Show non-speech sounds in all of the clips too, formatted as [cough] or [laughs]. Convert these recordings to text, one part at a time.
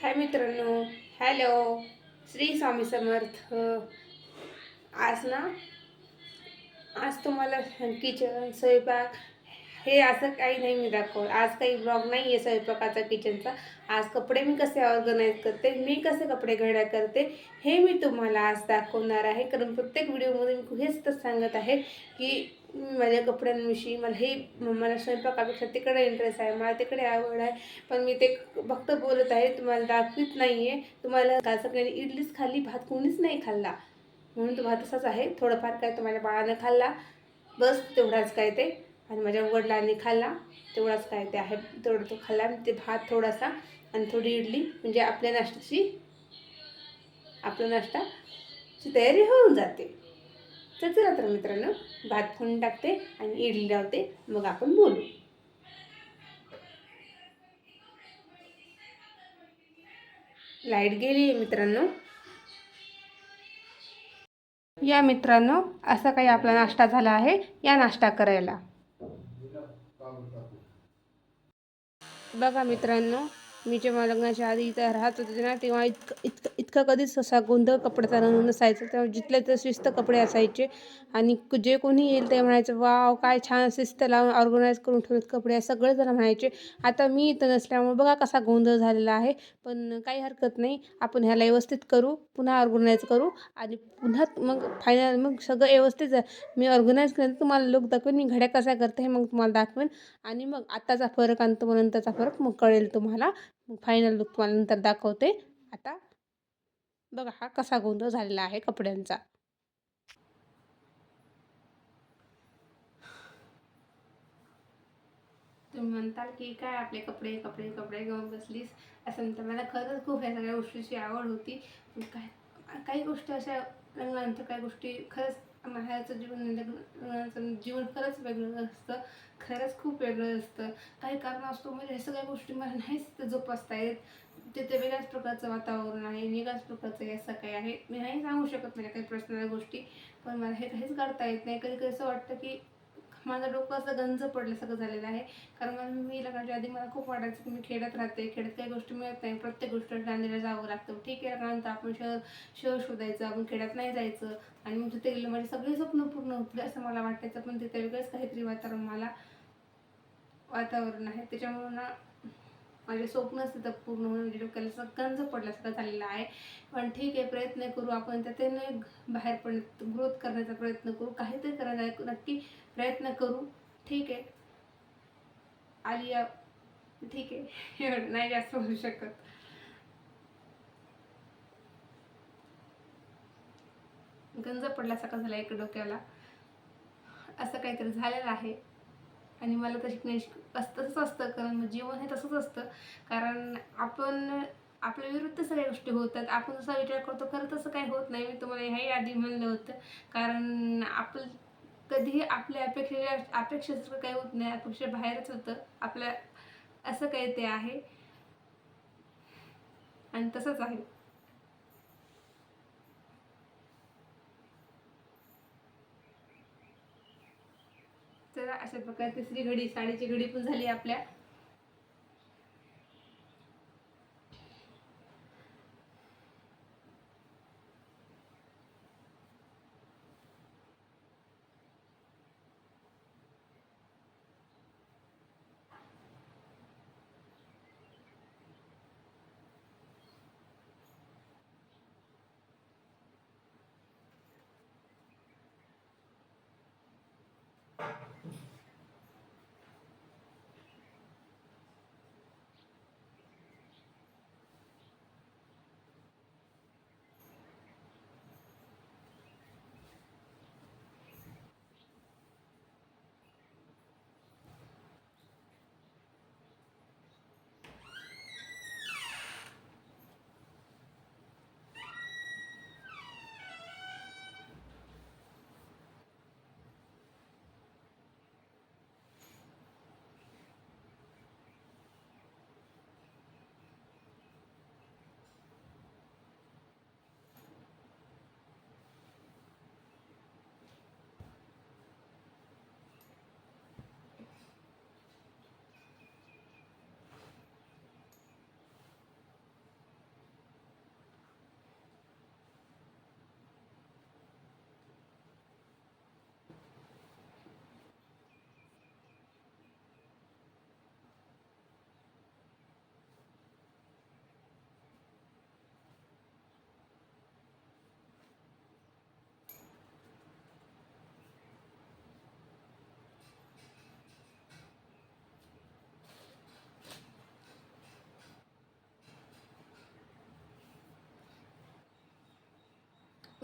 हाय मित्रांनो हॅलो. श्री स्वामी समर्थ. आज ना आज तुम्हाला किचन स्वयंपाक हे असं काही नाही मी दाखवत. आज काही ब्लॉग नाही आहे स्वयंपाकाचा किचनचा आज कपडे मी कसे ऑर्गनाईज करते मी कसे कपडे घड्या करते हे मी तुम्हाला आज दाखवणार आहे. कारण प्रत्येक व्हिडिओमध्ये मी हेच तर सांगत आहे की माझ्या कपड्यांविषयी मला हे मला स्वयंपाकापेक्षा तिकडे इंटरेस्ट आहे मला तिकडे आवड आहे. पण मी ते फक्त बोलत आहे तुम्हाला दाखवित नाही आहे तुम्हाला का सगळ्यांनी इडलीच खाल्ली भात कोणीच नाही खाल्ला. म्हणून तो भात तसाच आहे थोडंफार काय तुम्हाला बाळानं खाल्ला. बस तेवढाच काय ते. आणि माझ्या वडिलांनी खाल्ला. तेवढाच काय ते आहे तेवढं तो खाल्ला. आणि ते भात थोडासा आणि थोडी इडली म्हणजे आपल्या नाश्त्याची आपला नाश्ताची तयारी होऊन जाते. तर चला तर मित्रांनो भात फोडून टाकते आणि इडली लावते. मग आपण बोलू. लाइट गेली आहे मित्रांनो. या मित्रांनो असा काही आपला नाश्ता झाला आहे. या नाश्ता करायला. बघा मित्रांनो मी जेव्हा लग्नाच्या आधी इथं राहत होते ना तेव्हा इतकं इतकं इतकं कधीच असा गोंधळ कपड्याचा नसायचा. तेव्हा जिथल्या तर शिस्त कपडे असायचे आणि जे कोणी येईल ते म्हणायचं वाव काय छान शिस्त लावून ऑर्गनाईज करून ठेवत कपडे. सगळे सगळेजण म्हणायचे. आता मी इथं नसल्यामुळे बघा कसा गोंधळ झालेला आहे. पण काही हरकत नाही. आपण ह्याला व्यवस्थित करू पुन्हा ऑर्गनाईज करू आणि पुन्हा मग फायनल मग सगळं व्यवस्थित मी ऑर्गनाईज करेन तुम्हाला लोक दाखवेन मी घड्या कसा करते हे मग तुम्हाला दाखवेन आणि मग आत्ताचा फरक आणि तो नंतरचा फरक मग कळेल तुम्हाला. मग फायनल लुक तुम्हाला नंतर दाखवते. आता बघा हा कसा गोंधळ झालेला आहे कपड्यांचा. तुम्ही म्हणताल की काय आपले कपडे कपडे कपडे घेऊन बसलीस? असं म्हणतात मला खरंच खूप ह्या सगळ्या गोष्टीची आवड होती. काय काही गोष्टी अशा लग्नानंतर काही गोष्टी खरंच माहेरचं जीवन लग्नाचं जीवन खरंच वेगळं असतं. खरंच खूप वेगळं असतं. काही कारण असतो म्हणजे हे सगळ्या गोष्टी मला नाहीच जोपासता येत. तिथे वेगळ्याच प्रकारचं वातावरण आहे वेगळ्याच प्रकारचं हे असं काही आहे. मी नाही सांगू शकत नाही काही पर्सनल गोष्टी पण मला हे काहीच काढता येत नाही. कधी कधी असं वाटतं की माझं डोकं असं गंज पडलं सगळं झालेलं आहे. कारण मला मी लग्नाच्या आधी मला खूप वाटायचं की मी खेड्यात राहते खेड्यात काही गोष्टी मिळत नाही. प्रत्येक गोष्ट नांदेडला जावं लागतं. ठीक आहे लग्नानंतर आपण शहर शहर शोधायचं आपण खेड्यात नाही जायचं. आणि मग तिथे गेलं माझे सगळे स्वप्न पूर्ण होतील असं मला वाटायचं. पण तिथे वेगळंच काहीतरी वातावरण मला वातावरण आहे. त्याच्यामुळं ना माझे स्वप्नच तिथं पूर्ण होऊन म्हणजे डोक्याला असं गंज पडल्यासारखं झालेलं आहे. पण ठीक आहे प्रयत्न करू आपण. त्याने बाहेर पड ग्रोथ करण्याचा प्रयत्न करू. काहीतरी करायचा नक्की प्रयत्न करू. ठीक आहे. आलिया ठीक आहे. [laughs] एवढं नाही जास्त होऊ शकत. गंज पडल्यासारखं झालं एक डोक्याला? असं काहीतरी झालेलं आहे. आणि मला तशी शिकणे असं तसंच असतं कारण जीवन हे तसंच असतं. कारण आपण आपल्या विरुद्ध सगळ्या गोष्टी होतात. आपण जसा विचार करतो खरं तसं काही होत नाही. मी तुम्हाला ह्याही आधी म्हणलं होतं. कारण आपण कधीही आपल्या अपेक्षे अपेक्षेसारखं काही होत नाही. अपेक्षा बाहेरच होतं. आपल्या असं काही ते आहे. आणि तसंच आहे तर अशा प्रकारे तिसरी घडी साडीची घडी पण झाली आपल्या.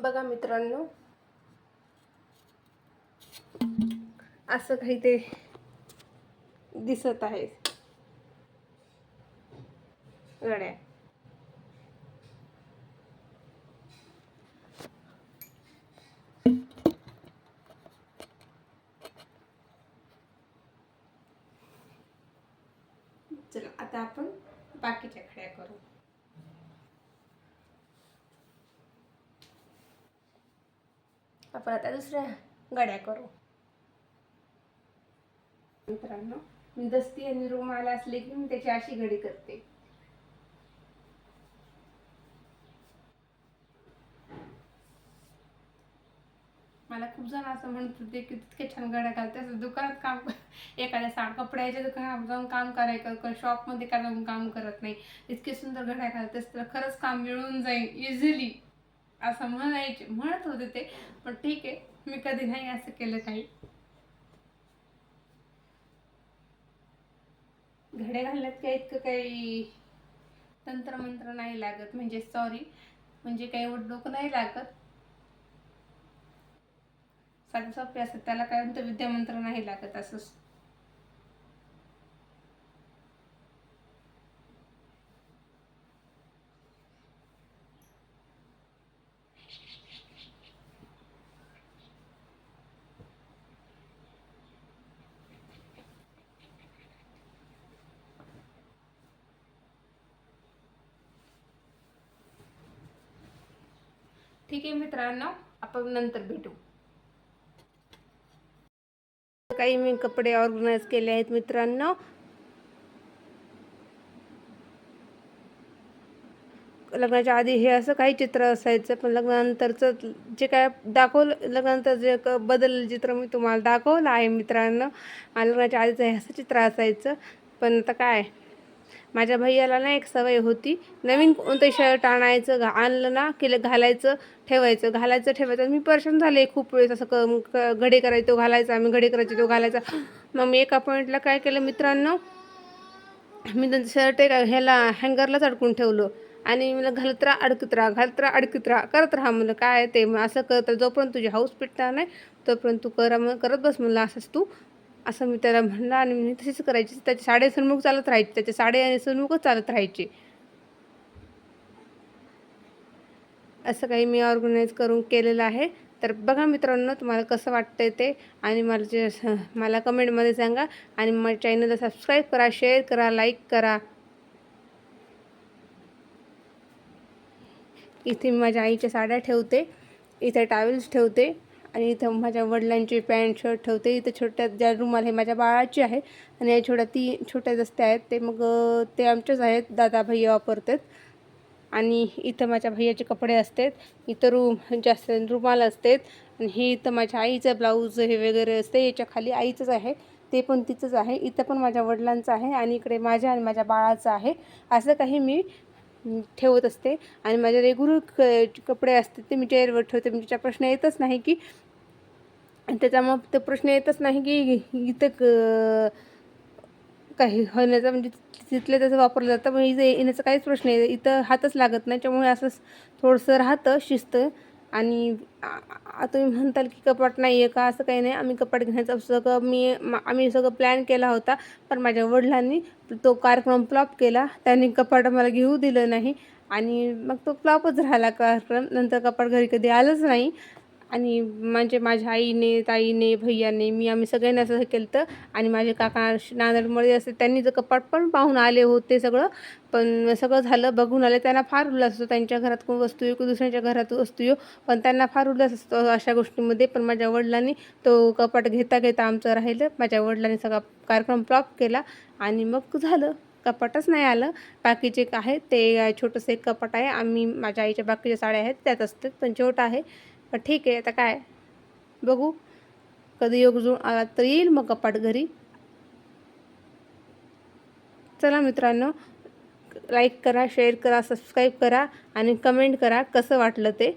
बघा मित्रांनो. असं काही ते दिसत आहे. गड्या. चला आता आपण बाकीच्या खड्या करू. आपण आता दुसऱ्या गड्या करू. मित्रांनो मी दस्ती आणि रुमाल असले की मी त्याची अशी घडी करते. मला खूप जण असं म्हणत होते की तितके छान गड्या घालते दुकानात काम [laughs] एखाद्या साड कपड्याच्या दुकानात जाऊन काम करायचं शॉपमध्ये का जाऊन काम करत नाही. इतके सुंदर घड्या घालतेस तर खरंच काम मिळून जाईल इझिली असं म्हणायचे म्हणत होते ते पण ठीक आहे मी कधी नाही असं केलं काही. घडे घालण्यात काही इतकं काही तंत्रमंत्र नाही लागत म्हणजे सॉरी म्हणजे काही एवढं डोकं नाही लागत. साधे सोपे असतात त्याला काय म्हणतं विद्यामंत्र नाही लागत असं. ठीक आहे मित्रांनो आपण नंतर भेटू. काही मी कपडे ऑर्गनाईज केले आहेत मित्रांनो. लग्नाच्या आधी हे असं काही चित्र असायचं पण लग्नानंतरचं जे काय दाखवलं लग्नानंतर जे क बदल चित्र मी तुम्हाला दाखवलं आहे मित्रांनो. लग्नाच्या आधीचं हे असं चित्र असायचं पण आता काय? माझ्या भैयाला ना एक सवय होती नवीन कोणतं शर्ट आणायचं घा आणलं ना की घालायचं ठेवायचं. घालायचं ठेवायचं. मी परेशान झाले खूप वेळेस असं क घडे करायचं तो घालायचा आम्ही घडे करायचे तो घालायचा. मग मी एका पॉईंटला काय केलं मित्रांनो? मी त्यांचं शर्ट एका ह्याला हँगरलाच अडकून ठेवलं. आणि मला घालत राहा अडकत राहा घालत राहा अडकत राहा करत राहा. म्हणलं काय ते? मग असं करत जोपर्यंत तुझी हाऊस पिटणार नाही तोपर्यंत तू करा मग करत बस. म्हणलं असंच तू असं मी त्याला म्हणलं आणि मी तशीच करायची. त्याचे साडे सन्मुख चालत राहायचे. त्याचे साडे आणि सन्मुखच चालत राहायचे. असं काही मी ऑर्गनाईज करून केलेलं आहे. तर बघा मित्रांनो तुम्हाला कसं वाटतं ते? आणि मला जे [laughs] मला कमेंटमध्ये सांगा. आणि माझ्या चॅनलला सबस्क्राईब करा शेअर करा लाईक करा. इथे मी माझ्या आईच्या साड्या ठेवते. इथे टावेल्स ठेवते. आणि इथं माझ्या वडिलांचे पॅन्ट शर्ट ठेवते. इथं छोट्या ज्या रुमाल हे माझ्या बाळाची आहे आणि या छोट्या ती छोट्या दस्त्या आहेत ते मग ते आमच्याच आहेत. दादा भैया वापरतात. आणि इथं माझ्या भैयाचे कपडे असतात. इथं रूम जास्त रुमाल असतात. आणि हे इथं माझ्या आईचं ब्लाऊज हे वगैरे असते. याच्या खाली आईचंच आहे. ते पण तिचंच आहे. इथं पण माझ्या वडिलांचं आहे आणि इकडे माझ्या आणि माझ्या बाळाचं आहे. असं काही मी ठेवत असते. आणि माझे रेग्युलर क कपडे असते ते मी चेअरवर ठेवते. म्हणजे प्रश्न येतच नाही की त्याच्यामुळं ते प्रश्न येतच नाही की इथं क काही होण्याचा म्हणजे तिथल्या त्याचं वापरलं जातं. म्हणजे इथं येण्याचा काहीच प्रश्न आहे इथं हातच लागत नाही. त्यामुळे असंच थोडंसं राहतं शिस्त. आणि तुम्ही म्हणताल की कपाट नाही आहे का? असं काही नाही. आम्ही कपाट घेण्याचं सगळं मी आम्ही सगळं प्लॅन केला होता पण माझ्या वडिलांनी तो कार्यक्रम फ्लॉप केला. त्यांनी कपाट मला घेऊ दिलं नाही. आणि मग तो फ्लॉपच राहिला कार्यक्रम. नंतर कपाट घरी कधी आलंच नाही. आणि म्हणजे माझ्या आईने ताईने भैयाने मी आम्ही सगळ्यांनी असं केलं तर आणि माझे काका नानडमध्ये असे त्यांनी जर कपाट पण पाहून आले होते सगळं. पण सगळं झालं बघून आले त्यांना फार उल्हास असतो त्यांच्या घरात कोण वस्तू येऊ दुसऱ्यांच्या घरात वस्तू येऊ पण त्यांना फार उल्हास असतो अशा गोष्टीमध्ये. पण माझ्या वडिलांनी तो कपाट घेता घेता आमचं राहिलं. माझ्या वडिलांनी सगळा कार्यक्रम फ्लॉप केला आणि मग झालं. कपाटच नाही आलं. बाकीचे आहे ते छोटंसं एक कपाट आहे. आम्ही माझ्या आईच्या बाकीच्या साड्या आहेत त्यात असतात पण छोटं आहे. पण ठीक आहे आता काय? बघू. कधी योग जुळून आला तर येईल मग कपाट घरी. चला मित्रांनो लाईक करा शेअर करा सबस्क्राईब करा आणि कमेंट करा कसं वाटलं ते.